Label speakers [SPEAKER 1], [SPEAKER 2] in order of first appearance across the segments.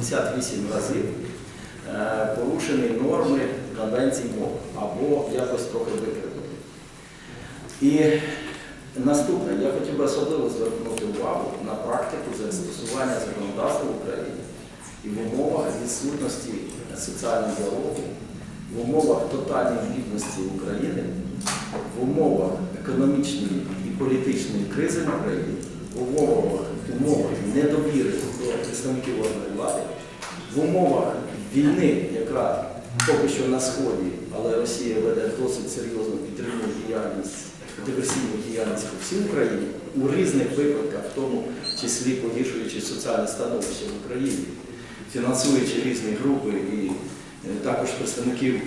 [SPEAKER 1] 88 разів е, порушені норми Конвенції МОВ або якось трохи викривлені. І наступне, я хотів би особливо звернути увагу на практику застосування законодавства в Україні і в умовах відсутності соціального діалогу, в умовах тотальної бідності України, в умовах економічної і політичної кризи в Україні, в умовах, в умовах недовіри до представників органів влади, в умовах війни, яка поки що на сході, але Росія веде досить серйозну підтримку діяльність, диверсійну діяльність по всій Україні у різних випадках, в тому числі погіршуючи соціальне становище в Україні, фінансуючи різні групи і е, також представників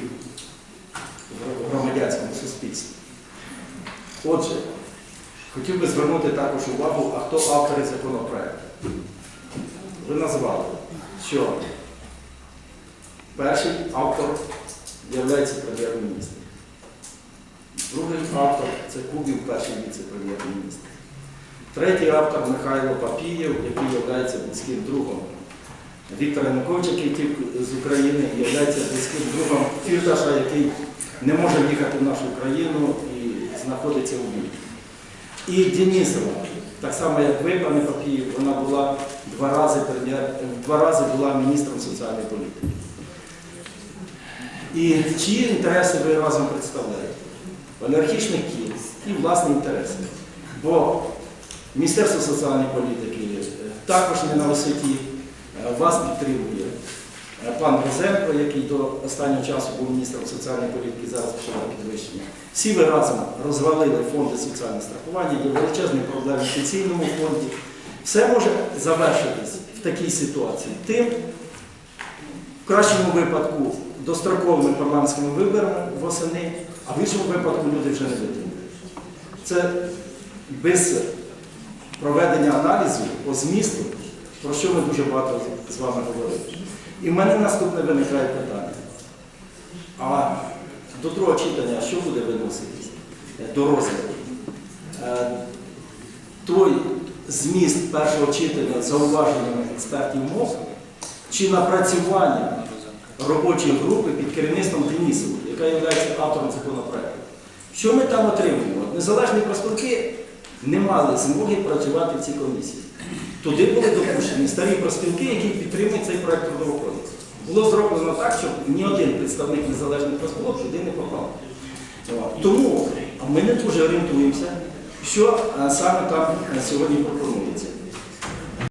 [SPEAKER 1] громадянському суспільстві. Отже, хотів би звернути також увагу, а хто автори законопроекту. Ви назвали, що перший автор є прем'єр-міністр. Другий автор це Кубів, перший віце-прем'єр-міністр. Третій автор Михайло Папієв, який є близьким другом Віктора Януковича, який з України, є близьким другом Фірташа, який не може їхати в нашу країну і знаходиться у Львові. І Денісова, так само як ви, пане Папієв, вона була два рази два рази була міністром соціальної політики. І чиї інтереси ви разом представляєте? Олігархічних кіл і власні інтереси. Бо Міністерство соціальної політики е, також не на висоті, Е, вас підтримує е, пан Розенко, який до останнього часу був міністром соціальної політики, зараз на підвищення. Всі ви разом розвалили фонди соціального страхування, є величезні проблеми в пенсійному фонді. Все може завершитись в такій ситуації тим, в кращому випадку достроковими парламентськими виборами восени, а в іншому випадку люди вже не витримують. Це без проведення аналізу по змісту, про що ми дуже багато з вами говорили. І в мене наступне виникає питання. А до другого читання що буде виноситись е, до розгляду? Е, Той зміст першого читання зауваженнями експертів МОЗ чи напрацювання робочої групи під керівництвом Денісова, яка є автором законопроекту. Що ми там отримуємо? Незалежні профспілки не мали змоги працювати в цій комісії. Туди були допущені старі профспілки, які підтримують цей проект трудового кодексу. Було зроблено так, щоб ні один представник незалежних профспілок сюди не попав. Тому ми не дуже орієнтуємося, що е, саме там е, сьогодні пропонується.